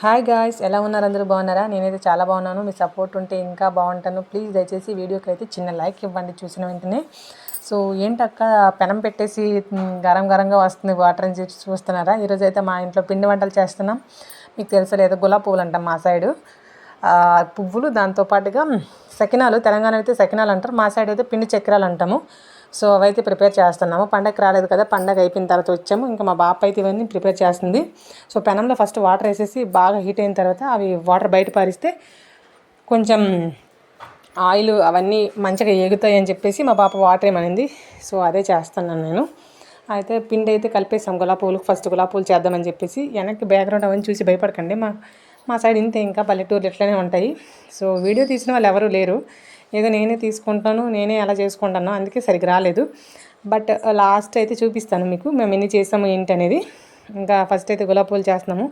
Hi guys ఎలా ఉన్నారు అందరూ? బాగున్నారా? నేనైతే చాలా బాగున్నాను. మీ సపోర్ట్ ఉంటే ఇంకా బాగుంటాను. ప్లీజ్ దయచేసి వీడియోకి అయితే చిన్న లైక్ ఇవ్వండి చూసిన వెంటనే. సో ఏంటక్క? పెనం పెట్టేసి గరం గరంగా వస్తుంది వాటర్ అని చెప్పి చూస్తున్నారా? ఈరోజు అయితే మా ఇంట్లో పిండి వంటలు చేస్తున్నాం. మీకు తెలుసలేదు గులాబీ పువ్వులు అంటాం మా సైడు. పువ్వులు దాంతోపాటుగా సకినాలు. తెలంగాణ అయితే సకినాలు అంటారు. మా సైడ్ అయితే పిండి చక్రాలు అంటాము. సో అవైతే ప్రిపేర్ చేస్తున్నాము. పండగకి రాలేదు కదా పండగ అయిపోయిన తర్వాత వచ్చాము. ఇంకా మా బాప అయితే ఇవన్నీ ప్రిపేర్ చేస్తుంది. సో పెనంలో ఫస్ట్ వాటర్ వేసేసి బాగా హీట్ అయిన తర్వాత అవి వాటర్ బయట పారిస్తే కొంచెం ఆయిల్ అవన్నీ మంచిగా ఎగుతాయి అని చెప్పేసి మా పాప వాటర్ ఏమనింది. సో అదే చేస్తున్నాను నేను. అయితే పిండి అయితే కలిపేసాం. గులాబీ పూలు ఫస్ట్ గులాబీ పూలు చేద్దామని చెప్పేసి వెనక్కి బ్యాక్గ్రౌండ్ అవన్నీ చూసి భయపడకండి. మా మా సైడ్ ఇంతే ఇంకా పల్లెటూర్లు ఇట్లనే ఉంటాయి. సో వీడియో తీసిన వాళ్ళు ఎవరు లేరు. ఏదో నేనే తీసుకుంటాను నేనే అలా చేసుకుంటాను అందుకే సరిగ్గా రాలేదు. బట్ లాస్ట్ అయితే చూపిస్తాను మీకు. మేము ఎన్ని చేసాము ఏంటి అనేది. ఇంకా ఫస్ట్ అయితే గులాబీ పూలు చేస్తున్నాము.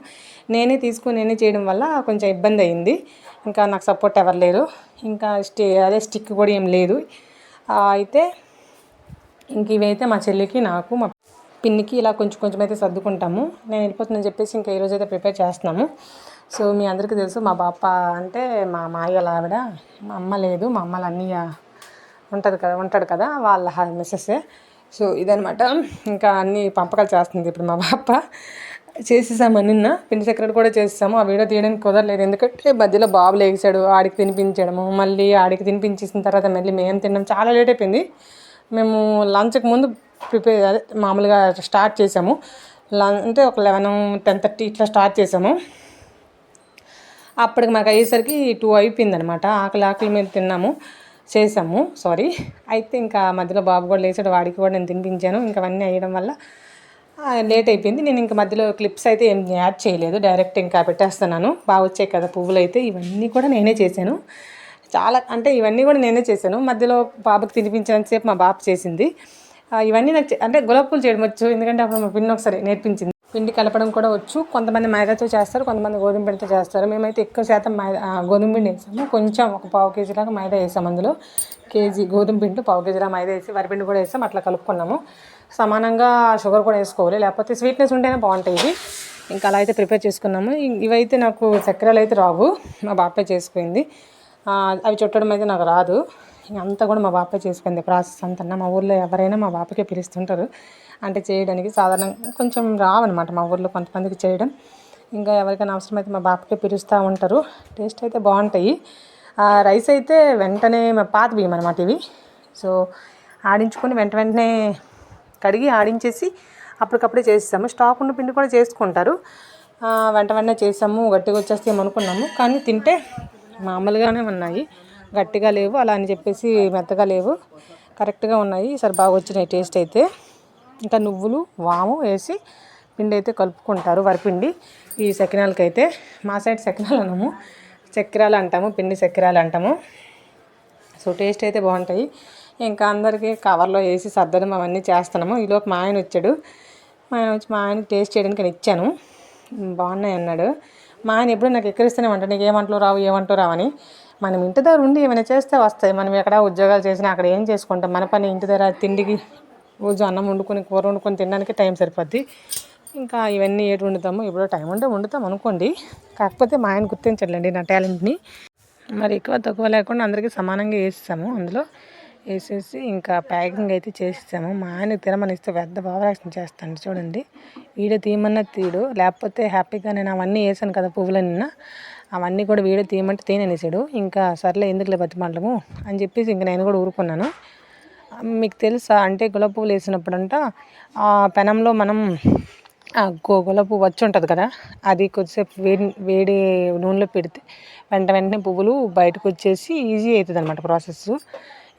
నేనే తీసుకుని నేనే చేయడం వల్ల కొంచెం ఇబ్బంది అయింది. ఇంకా నాకు సపోర్ట్ ఎవరు లేరు. ఇంకా స్టే అదే స్టిక్ కూడా ఏం లేదు. అయితే ఇంక ఇవైతే మా చెల్లికి నాకు మా పిన్నికి ఇలా కొంచెం కొంచెం అయితే సర్దుకుంటాము. నేను వెళ్ళిపోతుందని చెప్పేసి ఇంకా ఈరోజు అయితే ప్రిపేర్ చేస్తున్నాము. సో మీ అందరికీ తెలుసు మా బాప అంటే మా మాయల ఆవిడ మా అమ్మ లేదు మా అమ్మల అన్నయ్య ఉంటుంది కదా ఉంటాడు కదా వాళ్ళ మిస్సెస్సే సో ఇదనమాట ఇంకా అన్ని పంపకాలు చేస్తుంది ఇప్పుడు మా బాప చేసేసాము నిన్న పిండి సెక్రెట్ కూడా చేసేసాము. ఆ వీడియో తీయడానికి కుదరలేదు. ఎందుకంటే మధ్యలో బాబు లేచాడు ఆడికి తినిపించడము. మళ్ళీ ఆడికి తినిపించేసిన తర్వాత మళ్ళీ మేము తినడం చాలా లేట్ అయిపోయింది. మేము లంచ్కి ముందు ప్రిపేర్ అదే మామూలుగా స్టార్ట్ చేసాము. లం అంటే ఒక లెవెన్ టెన్ థర్టీ ఇట్లా స్టార్ట్ చేసాము. అప్పటికి మాకు అయ్యేసరికి టూ అయిపోయింది అనమాట ఆకలి ఆకలి మీద తిన్నాము చేసాము. సారీ అయితే ఇంకా మధ్యలో బాబు కూడా లేచాడు వాడికి కూడా నేను తినిపించాను. ఇంకా అవన్నీ అయ్యడం వల్ల లేట్ అయిపోయింది. నేను ఇంకా మధ్యలో క్లిప్స్ అయితే ఏం యాడ్ చేయలేదు. డైరెక్ట్ ఇంకా పెట్టేస్తున్నాను. బాగా వచ్చాయి కదా పువ్వులు అయితే. ఇవన్నీ కూడా నేనే చేశాను. చాలా అంటే ఇవన్నీ కూడా నేనే చేశాను. మధ్యలో బాబుకి తినిపించినంతసేపు మా బాబు చేసింది. ఇవన్నీ నాకు అంటే గులాబ్ పూలు చేయడం వచ్చు. ఎందుకంటే అప్పుడు మా పిన్న ఒకసారి నేర్పించింది. పిండి కలపడం కూడా వచ్చు. కొంతమంది మైదాతో చేస్తారు కొంతమంది గోధుమ పిండితో చేస్తారు. మేమైతే ఎక్కువ శాతం మైదా గోధుమ పిండి వేసాము. కొంచెం ఒక పావు కేజీ లాగా మైదా వేసాము అందులో. కేజీ గోధుమ పిండి పావు కేజీలా మైదా వేసి వరిపిండి కూడా వేసాం అట్లా కలుపుకున్నాము. సమానంగా షుగర్ కూడా వేసుకోవాలి. లేకపోతే స్వీట్నెస్ ఉంటేనే బాగుంటాయి ఇవి. ఇంకా అలా అయితే ప్రిపేర్ చేసుకున్నాము. ఇవైతే నాకు చక్కెరలు అయితే రావు. మా బాపే చేసుకుంది. అవి చుట్టడం అయితే నాకు రాదు. అంతా కూడా మా బాపే చేసుకుంది. ప్రాసెస్ అంతా మా ఊర్లో ఎవరైనా మా బాపకే పిలుస్తుంటారు. అంటే చేయడానికి సాధారణంగా కొంచెం రావన్నమాట మా ఊర్లో కొంతమందికి చేయడం. ఇంకా ఎవరికైనా అవసరమైతే మా బాపకే పిలుస్తూ ఉంటారు. టేస్ట్ అయితే బాగుంటాయి. రైస్ అయితే వెంటనే మా పాత బియ్యం అనమాట ఇవి. సో ఆడించుకొని వెంట వెంటనే కడిగి ఆడించేసి అప్పటికప్పుడే చేసేసాము స్టాక్ ఉన్న పిండి కూడా చేసుకుంటారు. వెంట వెంటనే చేసాము గట్టిగా వచ్చేస్తే అనుకున్నాము. కానీ తింటే మామూలుగానే ఉన్నాయి. గట్టిగా లేవు అలా అని చెప్పేసి మెత్తగా లేవు. కరెక్ట్గా ఉన్నాయి. ఈసారి బాగా వచ్చినాయి టేస్ట్ అయితే. ఇంకా నువ్వులు వాము వేసి పిండి అయితే కలుపుకుంటారు. వరిపిండి ఈ సకినాలకి అయితే. మా సైడ్ సకినాలు అనము. చక్రాలు అంటాము పిండి చక్రాలు అంటాము. సో టేస్ట్ అయితే బాగుంటాయి. ఇంకా అందరికీ కవర్లో వేసి సర్దడం అవన్నీ చేస్తున్నాము. ఈలోపు మా ఆయన వచ్చాడు. మా ఆయన వచ్చి మా ఆయన టేస్ట్ చేయడానికి నేను ఇచ్చాను. బాగున్నాయి అన్నాడు. మా ఆయన ఎప్పుడు నాకు ఎక్కడిస్తూనే ఉంటాడు. నీకు ఏమంటూ రావు ఏమంటూ రావని. మనం ఇంటి దగ్గర ఉండి ఏమైనా చేస్తే వస్తాయి. మనం ఎక్కడ ఉద్యోగాలు చేసినా అక్కడ ఏం చేసుకుంటాం? మన పని ఇంటి దగ్గర తిండికి రోజు అన్నం వండుకొని కూర వండుకొని తినడానికి టైం సరిపోద్ది. ఇంకా ఇవన్నీ ఏటి వండుతాము ఇప్పుడు టైం ఉంటే వండుతాం అనుకోండి. కాకపోతే మా ఆయన గుర్తించట్లేండి నా టాలెంట్ని. మరి ఎక్కువ తక్కువ లేకుండా అందరికీ సమానంగా వేసేసాము. అందులో వేసేసి ఇంకా ప్యాకింగ్ అయితే చేసేసాము. మా ఆయన తినమనిస్తే పెద్ద భావరాక్షణ చేస్తాను చూడండి. వీడియో తీయమన్నా తీడు. లేకపోతే హ్యాపీగా నేను అవన్నీ వేసాను కదా పువ్వులన్నీ. అవన్నీ కూడా వీడియో తీయమంటే తీయననేసాడు ఇంకా సర్లే ఎందుకులే బతిమాటము అని చెప్పేసి ఇంకా నేను కూడా ఊరుకున్నాను. మీకు తెలుసా అంటే గులాబీ పువ్వులు వేసినప్పుడంట ఆ పెనంలో మనం ఆ గో గులాబీ పువ్వు వచ్చి ఉంటుంది కదా అది కొద్దిసేపు వేడి వేడి నూనెలో పెడితే వెంట వెంటనే పువ్వులు బయటకు వచ్చేసి ఈజీ అవుతుంది అనమాట ప్రాసెస్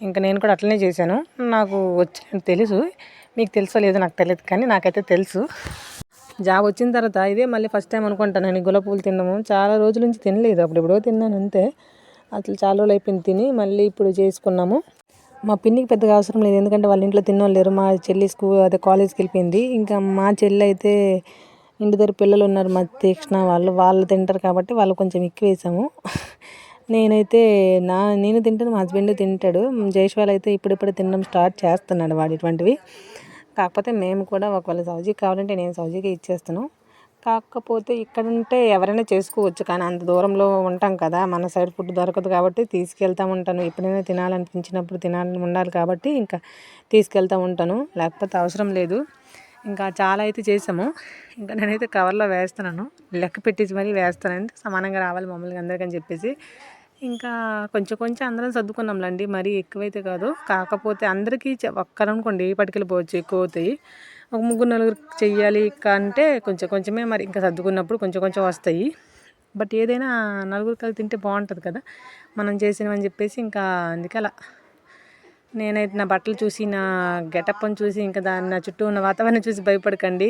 ఇంకా నేను కూడా అట్లనే చేశాను. నాకు వచ్చి తెలుసు. మీకు తెలుసో లేదో నాకు తెలియదు కానీ నాకైతే తెలుసు. జాబ్ వచ్చిన తర్వాత ఇదే మళ్ళీ ఫస్ట్ టైం అనుకుంటాను నేను గులాబీ పూలు తిన్నాము చాలా రోజుల నుంచి తినలేదు. అప్పుడు ఎప్పుడో తిన్నాను అంతే. అట్లా చాలా రోజులు అయిపోయింది తిని మళ్ళీ ఇప్పుడు చేసుకున్నాము. మా పిన్నికి పెద్దగా అవసరం లేదు. ఎందుకంటే వాళ్ళ ఇంట్లో తిన్న లేరు. మా చెల్లి స్కూల్ అదే కాలేజ్కి వెళ్ళిపోయింది. ఇంకా మా చెల్లి అయితే ఇంటి దగ్గర పిల్లలు ఉన్నారు. మా తీక్షణ వాళ్ళు వాళ్ళు తింటారు కాబట్టి వాళ్ళు కొంచెం ఎక్కువ వేసాము. నేనైతే నా నేను తింటాను మా హస్బెండ్ తింటాడు. జైష్వాల్ అయితే ఇప్పుడిప్పుడు తినడం స్టార్ట్ చేస్తున్నాడు వాడు ఇటువంటివి. కాకపోతే మేము కూడా ఒకవేళ సౌజీకి కావాలంటే నేను సౌజీకి ఇచ్చేస్తాను. కాకపోతే ఇక్కడ ఉంటే ఎవరైనా చేసుకోవచ్చు కానీ అంత దూరంలో ఉంటాం కదా మన సైడ్ ఫుడ్ దొరకదు కాబట్టి తీసుకెళ్తూ ఉంటాను. ఎప్పుడైనా తినాలనిపించినప్పుడు తినాలని ఉండాలి కాబట్టి ఇంకా తీసుకెళ్తూ ఉంటాను. లేకపోతే అవసరం లేదు. ఇంకా చాలా అయితే చేసాము ఇంకా నేనైతే కవర్లో వేస్తున్నాను. లెక్క పెట్టేసి మరీ వేస్తానండి సమానంగా రావాలి మమ్మల్ని అందరికని చెప్పేసి. ఇంకా కొంచెం కొంచెం అందరం సర్దుకున్నాంలేండి. మరీ ఎక్కువైతే కాదు. కాకపోతే అందరికీ ఒక్కరనుకోండి పట్టుకెళ్ళిపోవచ్చు ఎక్కువ అవుతాయి ఒక ముగ్గురు నలుగురు చెయ్యాలి అంటే కొంచెం కొంచెమే మరి ఇంకా సర్దుకున్నప్పుడు కొంచెం కొంచెం వస్తాయి. బట్ ఏదైనా నలుగురు కలిసి తింటే బాగుంటుంది కదా. మనం చేసినవని చెప్పేసి ఇంకా అందుకే అలా నేనైతే నా బట్టలు చూసి నా గెటప్ని చూసి ఇంకా దాని నా చుట్టూ ఉన్న వాతావరణం చూసి భయపడకండి.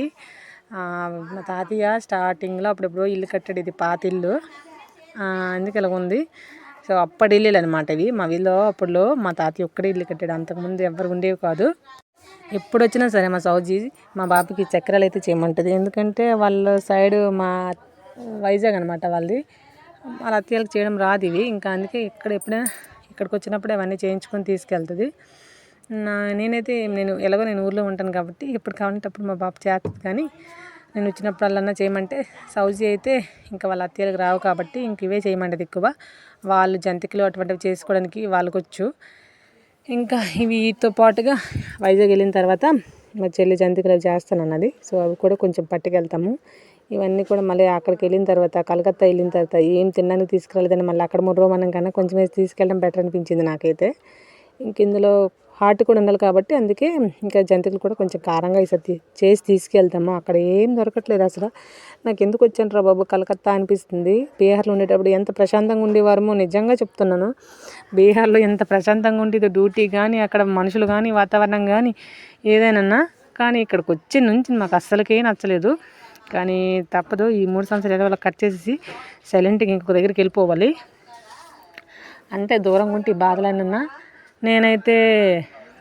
మా తాతయ్య స్టార్టింగ్లో అప్పుడెప్పుడో ఇల్లు కట్టాడు ఇది పాత ఇల్లు. అందుకే ఇలా ఉంది. సో అప్పటి ఇల్లులు అనమాట ఇవి. మా వీళ్ళు అప్పుడులో మా తాతయ్య ఒక్కడే ఇల్లు కట్టాడు. అంతకుముందు ఎవరు ఉండేవి కాదు. ఎప్పుడు వచ్చినా సరే మా సౌజీ మా బాబుకి చక్రాలు అయితే చేయమంటుంది. ఎందుకంటే వాళ్ళ సైడ్ మా వైజాగ్ అనమాట వాళ్ళది. వాళ్ళ అత్తయ్యలకు చేయడం రాదు ఇవి. ఇంకా అందుకే ఇక్కడ ఎప్పుడైనా ఇక్కడికి వచ్చినప్పుడు అవన్నీ చేయించుకొని తీసుకెళ్తుంది. నా నేనైతే నేను ఎలాగో నేను ఊర్లో ఉంటాను కాబట్టి ఎప్పుడు కావాలంటే అప్పుడు మా బాబు చేస్తుంది కానీ నేను వచ్చినప్పుడల్లా చేయమంటే సౌజీ అయితే ఇంకా వాళ్ళ అత్తయ్యలకు రావు కాబట్టి ఇంక ఇవే చేయమంటది ఎక్కువ. వాళ్ళు జంతికలు అటువంటివి చేసుకోవడానికి వాళ్ళకి వచ్చు ఇంకా వీటితో పాటుగా వైజాగ్ వెళ్ళిన తర్వాత మా చెల్లి జంతికలు చేస్తాను అన్నది సో అవి కూడా కొంచెం పట్టుకెళ్తాము. ఇవన్నీ కూడా మళ్ళీ అక్కడికి వెళ్ళిన తర్వాత కలకత్తా వెళ్ళిన తర్వాత ఏం తినడానికి తీసుకురాలేదని మళ్ళీ అక్కడ మూడు మనం కన్నా కొంచెం వేసి తీసుకెళ్ళడం బెటర్ అనిపించింది నాకైతే. ఇంక ఇందులో హార్ట్ కూడా ఉండాలి కాబట్టి అందుకే ఇంకా జంతికలు కూడా కొంచెం కారంగా ఈసారి చేసి తీసుకెళ్తాము? అక్కడ ఏం దొరకట్లేదు అసలు. నాకు ఎందుకు వచ్చాను రా బాబు? కలకత్తా అనిపిస్తుంది. బీహార్లో ఉండేటప్పుడు ఎంత ప్రశాంతంగా ఉండేవారమో నిజంగా చెప్తున్నాను. బీహార్లో ఎంత ప్రశాంతంగా ఉండేదో డ్యూటీ కానీ అక్కడ మనుషులు కానీ వాతావరణం కానీ ఏదైనా. కానీ ఇక్కడికి వచ్చి నుంచి మాకు అస్సలకే నచ్చలేదు. కానీ తప్పదు ఈ మూడు సంవత్సరాలు ఏదో కట్ చేసేసి సైలెంట్గా ఇంకొక దగ్గరికి వెళ్ళిపోవాలి. అంటే దూరంగా ఉంటే బాధలన్నా నేనైతే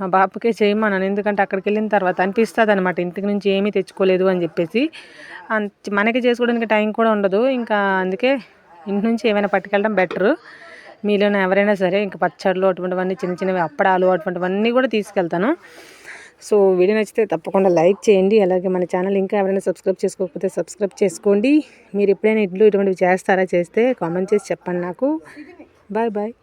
మా బాబుకే చేయమన్నాను. ఎందుకంటే అక్కడికి వెళ్ళిన తర్వాత అనిపిస్తుంది అనమాట ఇంటికి నుంచి ఏమీ తెచ్చుకోలేదు అని చెప్పేసి. మనకి చేసుకోవడానికి టైం కూడా ఉండదు. ఇంకా అందుకే ఇంటి నుంచి ఏమైనా పట్టుకెళ్ళడం బెటరు. మీలో ఎవరైనా సరే ఇంకా పచ్చళ్ళు అటువంటివన్నీ చిన్న చిన్నవి అప్పడాలు అటువంటివన్నీ కూడా తీసుకెళ్తాను. సో వీడియో నచ్చితే తప్పకుండా లైక్ చేయండి. అలాగే మన ఛానల్ ఇంకా ఎవరైనా సబ్స్క్రైబ్ చేసుకోకపోతే సబ్స్క్రైబ్ చేసుకోండి. మీరు ఎప్పుడైనా ఇడ్లు ఇటువంటివి చేస్తారా చేస్తే కామెంట్ చేసి చెప్పండి నాకు. Bye bye.